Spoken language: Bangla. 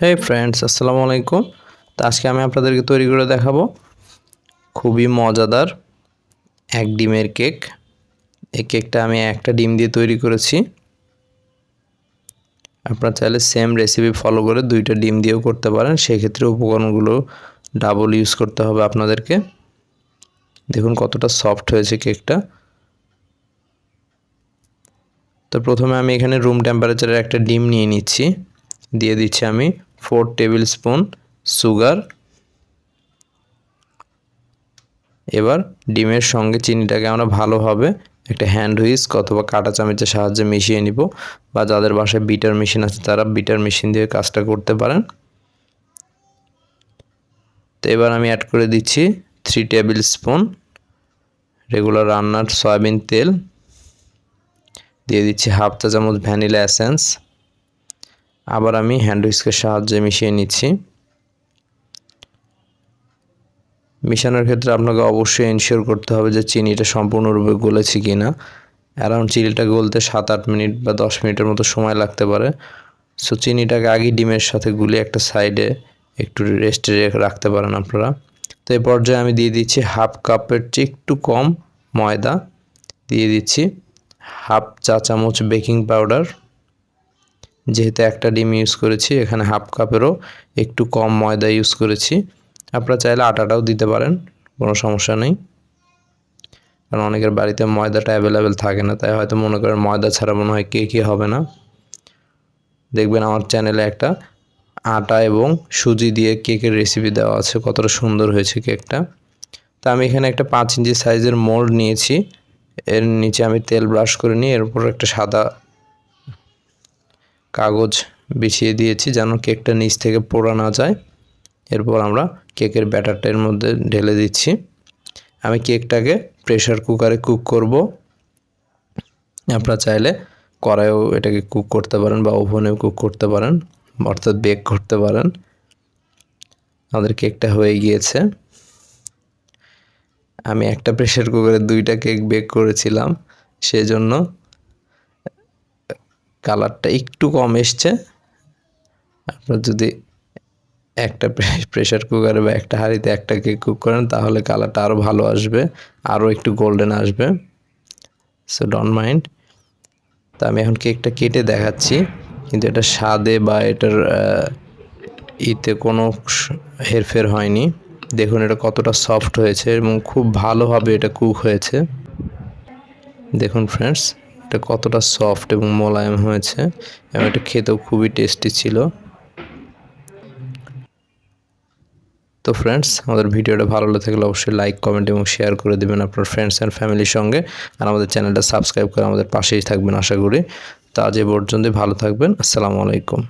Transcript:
হে ফ্রেন্ডস আসসালামু আলাইকুম। তো আজকে আমি আপনাদেরকে তৈরি করে দেখাবো খুবই মজাদার এক ডিমের কেক। এই কেকটা আমি একটা ডিম দিয়ে তৈরি করেছি। আপনারা চাইলে সেম রেসিপি ফলো করে দুইটা ডিম দিয়েও করতে পারেন। সেক্ষেত্রে উপকরণগুলো ডাবল ইউজ করতে হবে আপনাদেরকে। দেখুন কতটা সফট হয়েছে কেকটা। তো প্রথমে আমি এখানে রুম টেম্পারেচারের একটা ডিম নিয়ে নিচ্ছি। দিয়ে দিচ্ছি আমি ফোর টেবিল স্পুন সুগার এবার ডিমের সঙ্গে চিনিটাকে আমরা ভালোভাবে একটা হ্যান্ড হুইস্ক অথবা কাটা চামচের সাহায্যে মিশিয়ে নিব বা যাদের বাসায় বিটার মেশিন আছে তারা বিটার মেশিন দিয়ে কাজটা করতে পারেন। তো এবার আমি অ্যাড করে দিচ্ছি থ্রি টেবিল স্পুন রেগুলার রান্নার সয়াবিন তেল। দিয়ে দিচ্ছি হাফ চা চামচ ভ্যানিলা অ্যাসেন্স আবার আমি হ্যান্ড হুইস্কের সাহায্যে মিশিয়ে নিচ্ছি। মিশানোর ক্ষেত্রে আপনাকে অবশ্যই এনশিওর করতে হবে যে চিনিটা সম্পূর্ণরূপে গলেছে কি না অ্যারাউন্ড চিনিটা গলতে সাত আট মিনিট বা দশ মিনিটের মতো সময় লাগতে পারে। সো চিনিটাকে আগে ডিমের সাথে গুলে একটা সাইডে একটু রেস্টে রাখতে পারেন আপনারা। তো এই পর্যায়ে আমি দিয়ে দিচ্ছি হাফ কাপের চেয়ে একটু কম ময়দা। দিয়ে দিচ্ছি হাফ চা চামচ বেকিং পাউডার যেহেতু একটা ডিম ইউজ করেছি, এখানে হাফ কাপেরও একটু কম ময়দা ইউজ করেছি। আপনারা চাইলে আটাটাও দিতে পারেন, কোনো সমস্যা নেই। কারণ অনেকের বাড়িতে ময়দাটা অ্যাভেলেবেল থাকে না, তাই হয়তো মনে করেন ময়দা ছাড়া মনে হয় কে কী হবে না। দেখবেন আমার চ্যানেলে একটা আটা এবং সুজি দিয়ে কেকের রেসিপি দেওয়া আছে, কতটা সুন্দর হয়েছে কেকটা তা আমি এখানে একটা পাঁচ ইঞ্চি সাইজের মোল্ড নিয়েছি, এর নিচে আমি তেল ব্রাশ করে নিয়ে, এর উপর একটা সাদা কাগজ বিছিয়ে দিয়েছি যেন কেকটা নিচ থেকে পোড়া না যায়। এরপর আমরা কেকের ব্যাটারটা এর মধ্যে ঢেলে দিচ্ছি। আমি কেকটাকে প্রেশার কুকারে কুক করব। আপনারা চাইলে কড়াইও এটাকে কুক করতে পারেন বা ওভেনেও কুক করতে পারেন, অর্থাৎ বেক করতে পারেন। আমাদের কেকটা হয়ে গিয়েছে। আমি একটা প্রেশার কুকারে দুইটা কেক বেক করেছিলাম, সেজন্য কালারটা একটু কম এসছে। আপনার যদি একটা প্রেশার কুকারে বা একটা হাঁড়িতে একটা কেক কুক করেন, তাহলে কালারটা আরও ভালো আসবে আরও একটু গোল্ডেন আসবে। সো ডন্ট মাইন্ড তা আমি এখন কেকটা কেটে দেখাচ্ছি, কিন্তু এটা স্বাদে বা এটার ইতে কোনো হেরফের হয়নি। দেখুন এটা কতটা সফট হয়েছে এবং খুব ভালোভাবে এটা কুক হয়েছে। দেখুন ফ্রেন্ডস এটা কতটা সফট এবং মোলায়েম হয়েছে, এবং এটা খেতেও খুবই টেস্টি ছিল। তো ফ্রেন্ডস আমাদের ভিডিওটা ভালো থাকলে অবশ্যই লাইক কমেন্ট এবং শেয়ার করে দেবেন আপনার ফ্রেন্ডস অ্যান্ড ফ্যামিলির সঙ্গে। আর আমাদের চ্যানেলটা সাবস্ক্রাইব করে আমাদের পাশেই থাকবেন, আশা করি। তা আজ এ পর্যন্তই, ভালো থাকবেন, আসসালামু আলাইকুম।